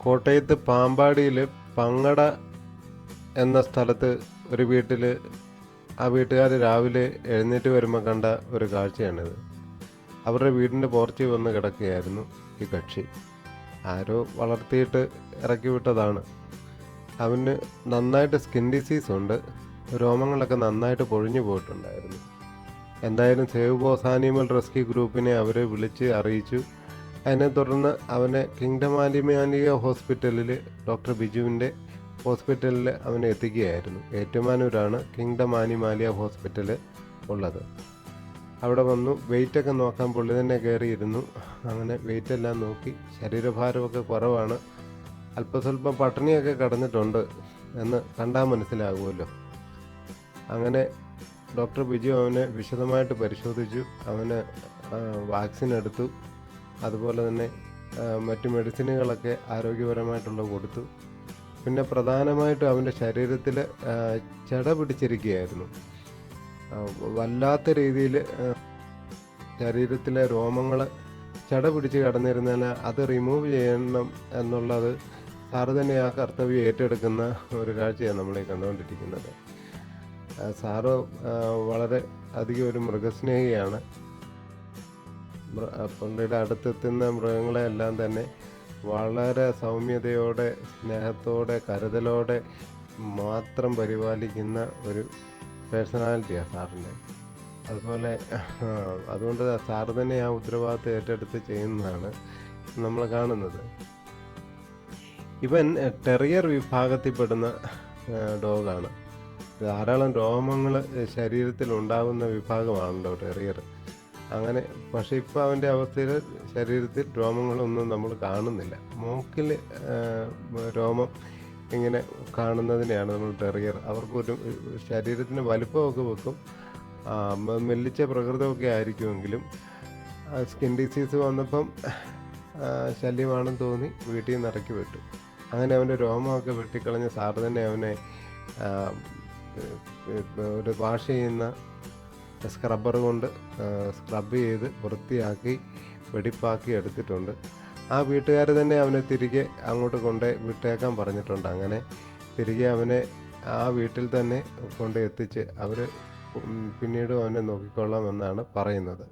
കോട്ടയത്ത് പാമ്പാടിയിൽ പങ്ങട എന്ന സ്ഥലത്ത് ഒരു വീട്ടിൽ ആ വീട്ടുകാർ രാവിലെ എഴുന്നേറ്റ് വരുമ്പോൾ കണ്ട ഒരു കാഴ്ചയാണിത്. അവരുടെ വീടിന്റെ പോർച്ചിൽ വന്ന് കിടക്കുകയായിരുന്നു ഈ കക്ഷി. ആരോ വളർത്തിയിട്ട് ഇറക്കി വിട്ടതാണ്. അവന് നന്നായിട്ട് സ്കിൻ ഡിസീസ് ഉണ്ട്. രോമങ്ങളൊക്കെ നന്നായിട്ട് പൊഴിഞ്ഞു പോയിട്ടുണ്ടായിരുന്നു. എന്തായാലും സേവ് ബോസ് ആനിമൽ റെസ്ക്യൂ ഗ്രൂപ്പിനെ അവരെ വിളിച്ച് അറിയിച്ചു. അതിനെ തുടർന്ന് അവനെ കിങ്ഡം ആലിമാലിയ ഹോസ്പിറ്റലിൽ ഡോക്ടർ ബിജുവിന്റെ ഹോസ്പിറ്റലിൽ അവനെ എത്തിക്കുകയായിരുന്നു. ഏറ്റുമാനൂരാണ് കിങ്ഡം ആനിമാലിയ ഹോസ്പിറ്റൽ ഉള്ളത്. അവിടെ വന്നു വെയിറ്റൊക്കെ നോക്കാൻ പുള്ളി തന്നെ കയറിയിരുന്നു. അങ്ങനെ വെയിറ്റ് എല്ലാം നോക്കി ശരീരഭാരമൊക്കെ കുറവാണ്. അല്പസ്വല്പം പട്ടിണിയൊക്കെ കടന്നിട്ടുണ്ട് എന്ന് കണ്ടാൽ മനസ്സിലാകുമല്ലോ. അങ്ങനെ ഡോക്ടർ ബിജു അവനെ വിശദമായിട്ട് പരിശോധിച്ചു. അവന് വാക്സിൻ എടുത്തു. അതുപോലെ തന്നെ മറ്റ് മെഡിസിനുകളൊക്കെ ആരോഗ്യപരമായിട്ടുള്ള കൊടുത്തു. പിന്നെ പ്രധാനമായിട്ടും അവന്റെ ശരീരത്തിൽ ചട പിടിച്ചിരിക്കുകയായിരുന്നു. വല്ലാത്ത രീതിയിൽ ശരീരത്തിലെ രോമങ്ങൾ ചട പിടിച്ച് കടന്നിരുന്നതിന് അത് റിമൂവ് ചെയ്യണം എന്നുള്ളത് സാറ് തന്നെ ആ കർത്തവ്യം ഏറ്റെടുക്കുന്ന ഒരു കാഴ്ചയാണ് നമ്മളീ കണ്ടുകൊണ്ടിരിക്കുന്നത്. സാറ് വളരെ അധികം ഒരു മൃഗസ്നേഹിയാണ്. ആ, അടുത്തെത്തുന്ന മൃഗങ്ങളെ എല്ലാം തന്നെ വളരെ സൗമ്യതയോടെ സ്നേഹത്തോടെ കരുതലോടെ മാത്രം പരിപാലിക്കുന്ന ഒരു പേഴ്സണാലിറ്റിയാണ് സാറിന്റെ. അതുപോലെ അതുകൊണ്ട് സാറ് തന്നെ ആ ഉത്തരവാദിത്വം ഏറ്റെടുത്ത് ചെയ്യുന്നതാണ് നമ്മൾ കാണുന്നത്. ഇവൻ ടെറിയർ വിഭാഗത്തിൽപ്പെടുന്ന ഡോഗാണ്. ധാരാളം രോമങ്ങൾ ശരീരത്തിൽ ഉണ്ടാകുന്ന വിഭാഗമാണല്ലോ ടെറിയർ. അങ്ങനെ പക്ഷെ ഇപ്പോൾ അവന്റെ അവസ്ഥയിൽ ശരീരത്തിൽ രോമങ്ങളൊന്നും നമ്മൾ കാണുന്നില്ല. മൂക്കിൽ രോമം ഇങ്ങനെ കാണുന്നതിനെയാണ് നമ്മൾ ടെറിയർ. അവർക്കൊരു ശരീരത്തിന് വലിപ്പമൊക്കെ വെക്കും. മെല്ലിച്ച പ്രകൃതമൊക്കെ ആയിരിക്കുമെങ്കിലും സ്കിൻ ഡിസീസ് വന്നപ്പം ശല്യമാണെന്ന് തോന്നി വീട്ടിൽ നിന്ന് ഇറക്കി വിട്ടു. അങ്ങനെ അവന്റെ രോമമൊക്കെ വെട്ടിക്കളഞ്ഞ് സാറ് തന്നെ അവനെ ഒരു വാഷ് ചെയ്യുന്ന സ്ക്രബ്ബർ കൊണ്ട് സ്ക്രബ് ചെയ്ത് വൃത്തിയാക്കി വെടിപ്പാക്കി എടുത്തിട്ടുണ്ട്. ആ വീട്ടുകാർ തന്നെ അവനെ തിരികെ അങ്ങോട്ട് കൊണ്ട് വിട്ടേക്കാൻ പറഞ്ഞിട്ടുണ്ട്. അങ്ങനെ തിരികെ അവനെ ആ വീട്ടിൽ തന്നെ കൊണ്ട് എത്തിച്ച് അവർ പിന്നീട് അവനെ നോക്കിക്കൊള്ളാം എന്നാണ് പറയുന്നത്.